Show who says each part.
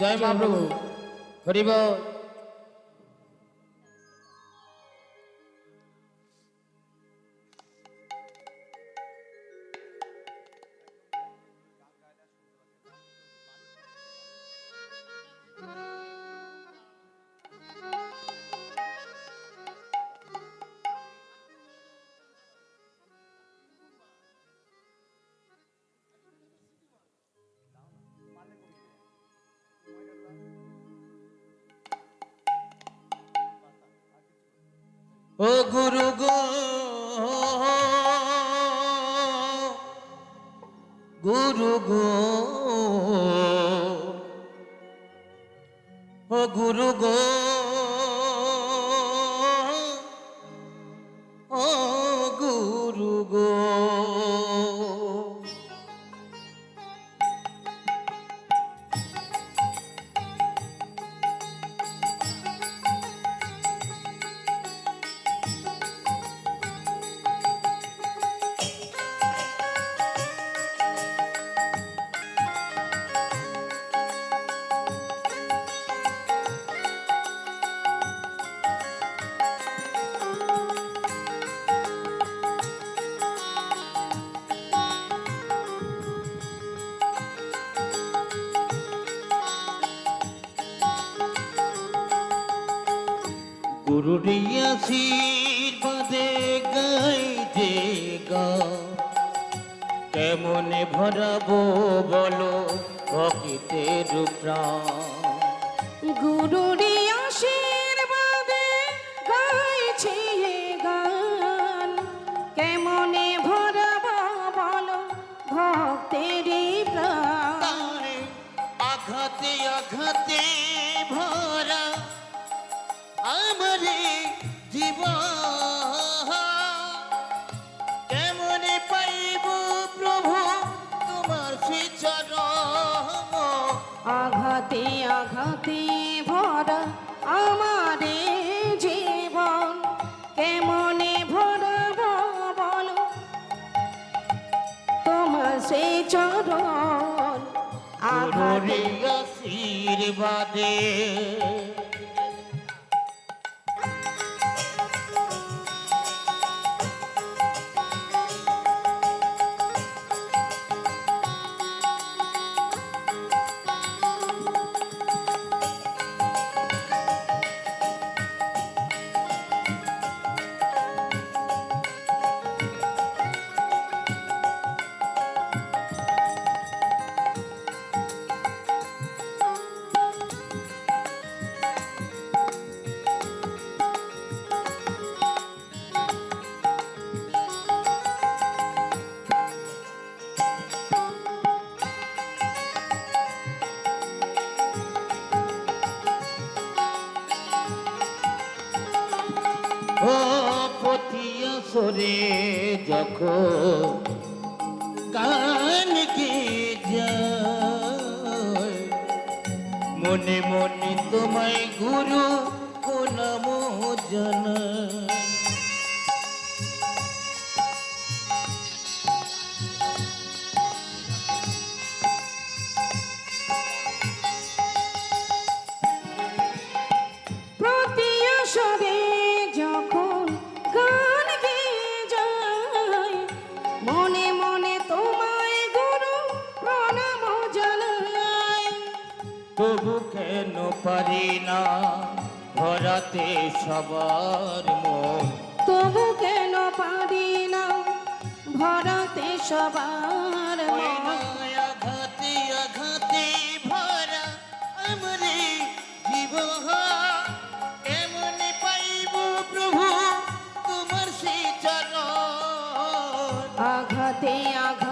Speaker 1: জয় মহাপ্রভু হরিব ও গুরু গো। গুরু গো। ও গুরু গো। গুরুর আশীর্বাদে গাই যে গা। কেমনে ভরাবো বলো ভকিতের প্রাণ
Speaker 2: গুরুরি
Speaker 1: আঘাতে ভরা আমার জীবন। কেমনে
Speaker 2: ভরাবো বলো? তোমার সে চরণ আঘাতে
Speaker 1: গুরুর আশীর্বাদে ও পথিয়া সরে যখন গান গে মনে মনে তোমায় গুরু কোন জানা
Speaker 2: তবু কেন পারি না ভরাতে সবার মন।
Speaker 1: তবু কেন পারি না ভরাতে সবার আঘাতে
Speaker 2: আঘাতে ভরা আমরে জীব এমন পাইব
Speaker 1: প্রভু তোমার
Speaker 2: সে চল আঘাতে আঘাত